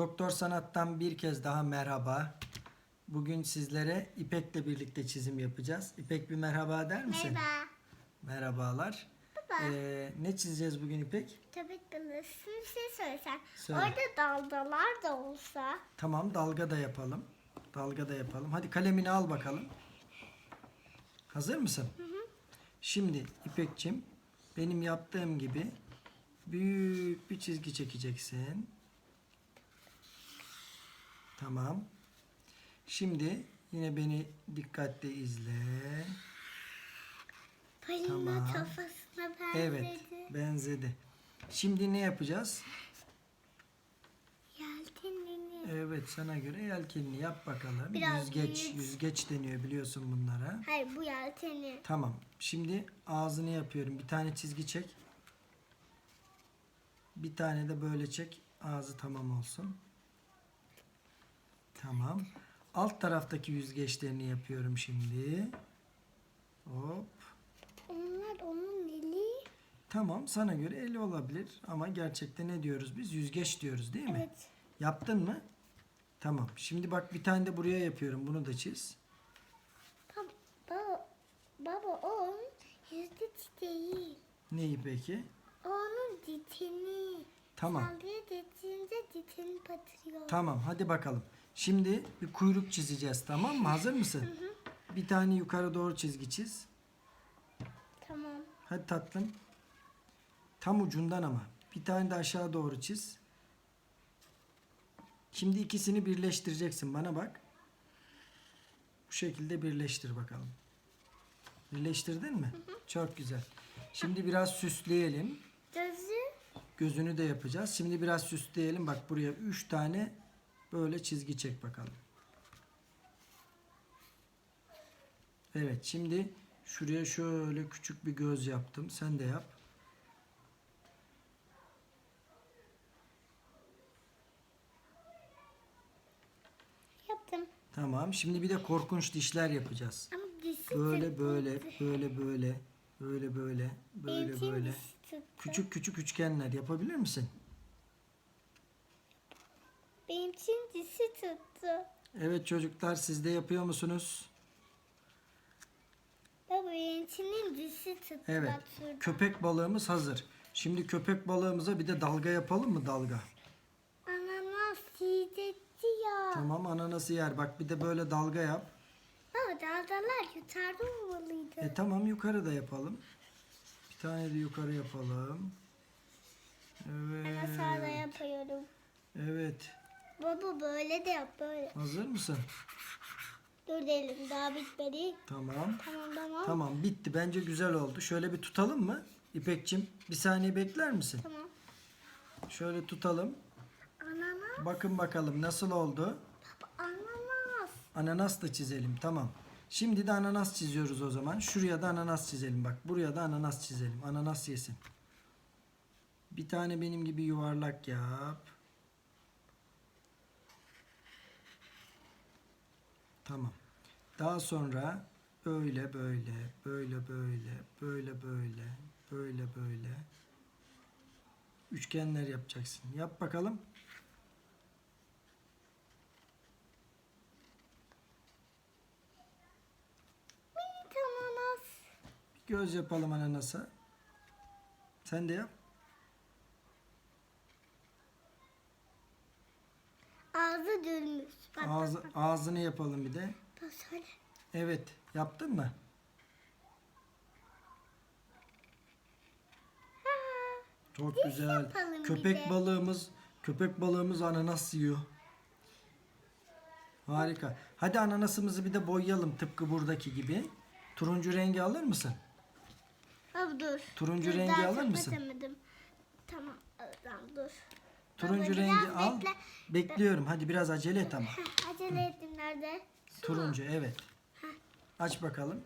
Doktor Sanat'tan bir kez daha merhaba. Bugün sizlere İpek'le birlikte çizim yapacağız. İpek bir merhaba der misin? Merhaba. Merhabalar. Baba. Ee, ne çizeceğiz bugün İpek? Köpek balığısın bir şey söylesen. Söyle. Orada dalgalar da olsa. Tamam dalga da yapalım. Dalga da yapalım. Hadi kalemini al bakalım. Hazır mısın? Şimdi İpekçim benim yaptığım gibi büyük bir çizgi çekeceksin. Tamam. Şimdi yine beni dikkatle izle. Balina Tamam. kafasına benzedi. Evet, benzedi. Şimdi ne yapacağız? Yelkenini. Evet, sana göre yelkenini yap bakalım. Biraz yüzgeç, büyük. yüzgeç deniyor biliyorsun bunlara. Hayır bu yelkeni. Tamam. Şimdi ağzını yapıyorum. Bir tane çizgi çek. Bir tane de böyle çek. Ağzı tamam olsun. Tamam. Alt taraftaki yüzgeçlerini yapıyorum şimdi. Hop. Onlar onun eli. Tamam. Sana göre eli olabilir. Ama gerçekte ne diyoruz biz? Yüzgeç diyoruz değil mi? Evet. Yaptın mı? Tamam. Şimdi bak bir tane de buraya yapıyorum. Bunu da çiz. Baba, baba, baba o onun yüzgeç değil. Neyi peki? O onun ditini. Tamam. Sallaya ditince ditini batırıyor. Tamam hadi bakalım. Şimdi bir kuyruk çizeceğiz tamam mı? Hazır mısın? Bir tane yukarı doğru çizgi çiz. Tamam. Hadi tatlım. Tam ucundan ama. Bir tane de aşağı doğru çiz. Şimdi ikisini birleştireceksin. Bana bak. Bu şekilde birleştir bakalım. Birleştirdin mi? Çok güzel. Şimdi biraz süsleyelim. Gözü. Gözünü de yapacağız. Şimdi biraz süsleyelim. Bak buraya 3 tane böyle çizgi çek bakalım. Evet şimdi şuraya şöyle küçük bir göz yaptım. Sen de yap. Yaptım. Tamam. Şimdi bir de korkunç dişler yapacağız. Ama dişi Böyle tuttu. böyle böyle böyle böyle böyle böyle Benimki böyle. dişi tuttu. Küçük küçük üçgenler yapabilir misin? Benimki dişi tuttu. Evet çocuklar siz de yapıyor musunuz? Baba benimkinin dişi tuttu. Evet. Şurada. Köpek balığımız hazır. Şimdi köpek balığımıza bir de dalga yapalım mı dalga? Ananas yiyecekti ya. Tamam ananası yer. Bak bir de böyle dalga yap. Baba dalgalar yukarıda olmalıydı. E tamam yukarı da yapalım. Bir tane de yukarı yapalım. Ben aşağıda Evet. yapıyorum. Evet. Baba böyle de yap böyle. Hazır mısın? Dur diyelim daha bitmedi. Tamam. Tamam tamam. Tamam bitti. Bence güzel oldu. Şöyle bir tutalım mı? İpekçim bir saniye bekler misin? Tamam. Şöyle tutalım. Ananas. Bakın bakalım nasıl oldu? Baba ananas. Ananas da çizelim. Tamam. Şimdi de ananas çiziyoruz o zaman. Şuraya da ananas çizelim. Bak buraya da ananas çizelim. Ananas yesin. Bir tane benim gibi yuvarlak yap. Tamam. Daha sonra böyle böyle, böyle böyle, böyle böyle, böyle böyle üçgenler yapacaksın. Yap bakalım. Bir göz yapalım ananasa. Sen de yap. Ağzı dönmüş. Bak Ağzı, ağzını yapalım bir de. Evet. Yaptın mı? Çok güzel. yapalım bir Köpek de. balığımız köpek balığımız ananas yiyor. Harika. Hadi ananasımızı bir de boyayalım tıpkı buradaki gibi. Turuncu rengi alır mısın? Abi dur. Turuncu Dur, rengi daha alır mısın? Tamam tamam dur. Turuncu Baba, rengi biraz al. bekle. Bekliyorum. Hadi biraz acele et ama. Acele ettim nerede? Şu Turuncu evet. Aç bakalım.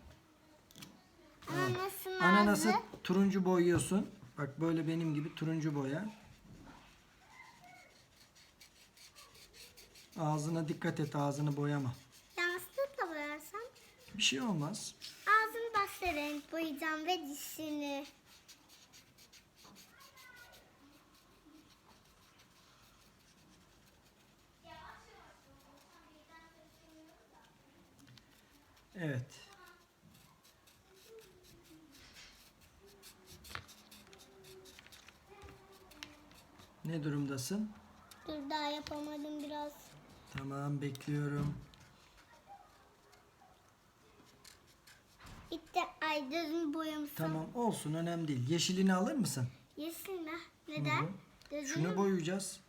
Ananasın Ananası ağzı. turuncu boyuyorsun. Bak böyle benim gibi turuncu boya. Ağzına dikkat et ağzını boyama. Yanlışlıkla boyarsam Bir şey olmaz. ağzını başka renk boyayacağım ve dişini. Evet. Ne durumdasın? Dur daha yapamadım biraz. Tamam bekliyorum. Bitti. Ay gözümü boyamışsam. Tamam olsun önemli değil. Yeşilini alır mısın? Yesin mi? Neden? Hı hı. Gözünü, Şunu boyayacağız.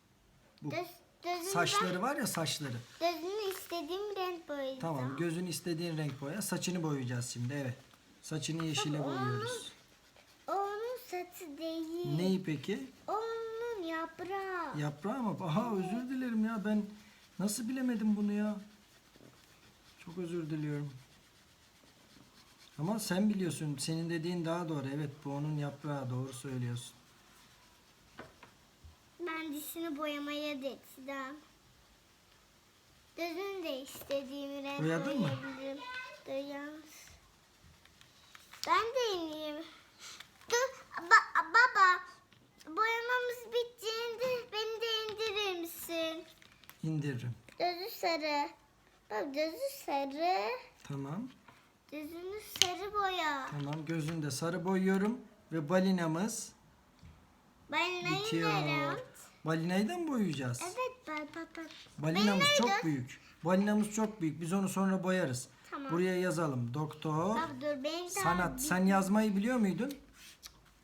Bu göz, gözünü saçları var ya saçları. gözünü istediğim renk boyayacağım. Tamam gözün istediğin renk boya. Saçını boyayacağız şimdi evet. Saçını yeşile Baba, boyuyoruz. O onun saçı değil. Neyi peki? Onun yaprağı. Yaprağı mı? Aha özür dilerim ya ben nasıl bilemedim bunu ya. Çok özür diliyorum. Ama sen biliyorsun. Senin dediğin daha doğru. Evet bu onun yaprağı. Doğru söylüyorsun. Ben dişini boyamaya geçtim. Gözünü de istediğim renk Boyadın mı? boyayabilirim. Dur yalnız. Ben de ineyim. Dur ba- baba. Boyamamız bittiğinde beni de indirir misin? İndiririm. Gözü sarı. Bak gözü sarı. Tamam. Gözünü sarı boya. Tamam. Gözünde sarı boyuyorum. Ve balinamız neyim bitiyor. derim? Balinayı da mı boyayacağız? Evet ben papa. Balinamız Balinayı çok büyük. Balinamız çok büyük. Biz onu sonra boyarız. Tamam. Buraya yazalım. Doktor Bak dur benim daha sanat. Sen yazmayı biliyor muydun?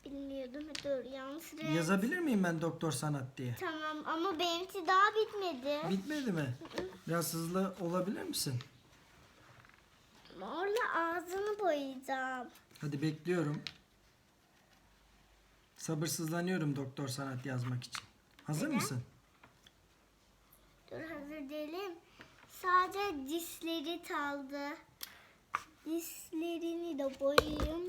bilmiyordum. Dur yanlış renk. Yazabilir miyim ben doktor sanat diye? Tamam ama benimki daha bitmedi. Bitmedi mi? Biraz hızlı olabilir misin? Morla ağzını boyayacağım. Hadi bekliyorum. Sabırsızlanıyorum doktor sanat yazmak için. Hazır Neden? mısın? Dur hazır değilim. Sadece dişleri kaldı. Dişlerini de boyayayım.